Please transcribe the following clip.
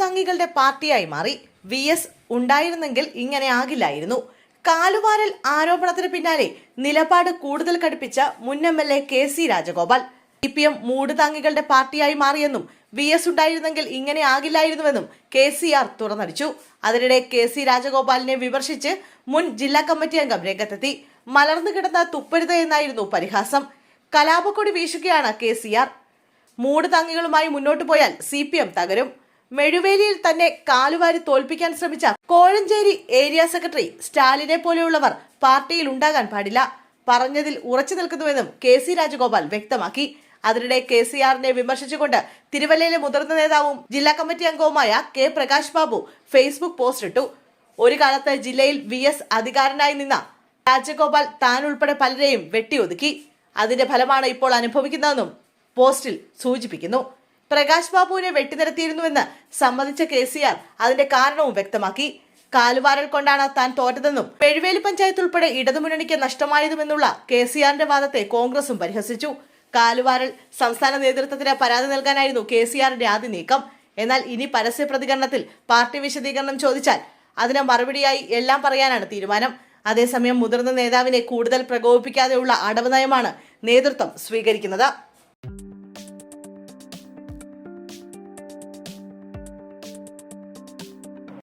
താങ്ങികളുടെ പാർട്ടിയായി മാറി. വി എസ് ഉണ്ടായിരുന്നെങ്കിൽ ഇങ്ങനെ ആകില്ലായിരുന്നു. കാലുവാരൽ ആരോപണത്തിന് പിന്നാലെ നിലപാട് കൂടുതൽ കടുപ്പിച്ച മുൻ M L A K C Rajagopal. C P M മൂടുതാങ്ങികളുടെ പാർട്ടിയായി മാറിയെന്നും വി എസ് ഉണ്ടായിരുന്നെങ്കിൽ ഇങ്ങനെ ആകില്ലായിരുന്നുവെന്നും കെ സി ആർ തുറന്നടിച്ചു. അതിനിടെ കെ സി രാജഗോപാലിനെ വിമർശിച്ച് മുൻ ജില്ലാ കമ്മിറ്റി അംഗം രംഗത്തെത്തി. മലർന്നു കിടന്ന തുപ്പരുത് എന്നായിരുന്നു പരിഹാസം. കലാപക്കൊടി വീശുകയാണ് കെ സി ആർ. മൂട് താങ്ങികളുമായി മുന്നോട്ട് പോയാൽ സി പി എം തകരും. മെഴുവേലിയിൽ തന്നെ കാലുവാരി തോൽപ്പിക്കാൻ ശ്രമിച്ച കോഴഞ്ചേരി ഏരിയ സെക്രട്ടറി സ്റ്റാലിനെ പോലെയുള്ളവർ പാർട്ടിയിൽ ഉണ്ടാകാൻ പാടില്ല. പറഞ്ഞതിൽ ഉറച്ചു നിൽക്കുന്നുവെന്നും കെ സി രാജഗോപാൽ വ്യക്തമാക്കി. അതിനിടെ കെ സി ആറിനെ വിമർശിച്ചുകൊണ്ട് തിരുവല്ലയിലെ മുതിർന്ന നേതാവും ജില്ലാ കമ്മിറ്റി അംഗവുമായ K Prakash Babu Facebook post ഇട്ടു. ഒരു കാലത്ത് ജില്ലയിൽ വി എസ് അധികാരനായി നിന്ന രാജഗോപാൽ താൻ ഉൾപ്പെടെ പലരെയും വെട്ടിയൊതുക്കി. അതിന്റെ ഫലമാണ് ഇപ്പോൾ അനുഭവിക്കുന്നതെന്നും പോസ്റ്റിൽ സൂചിപ്പിക്കുന്നു. പ്രകാശ് ബാബുവിനെ വെട്ടിനിരത്തിയിരുന്നുവെന്ന് സമ്മതിച്ച കെ സി ആർ അതിന്റെ കാരണവും വ്യക്തമാക്കി. കാലുവാരൽ കൊണ്ടാണ് താൻ തോറ്റതെന്നും പെഴുവേലി പഞ്ചായത്ത് ഉൾപ്പെടെ ഇടതുമുന്നണിക്ക് നഷ്ടമായതുമെന്നുള്ള കെ സി ആറിന്റെ വാദത്തെ കോൺഗ്രസും പരിഹസിച്ചു. കാലുവാരൽ സംസ്ഥാന നേതൃത്വത്തിന് പരാതി നൽകാനായിരുന്നു കെ സി ആറിന്റെ ആദ്യ നീക്കം. എന്നാൽ ഇനി പരസ്യ പ്രതികരണത്തിൽ പാർട്ടി വിശദീകരണം ചോദിച്ചാൽ അതിന് മറുപടിയായി എല്ലാം പറയാനാണ് തീരുമാനം. അതേസമയം മുതിർന്ന നേതാവിനെ കൂടുതൽ പ്രകോപിപ്പിക്കാതെയുള്ള അടവ് നയമാണ് നേതൃത്വം സ്വീകരിക്കുന്നത്.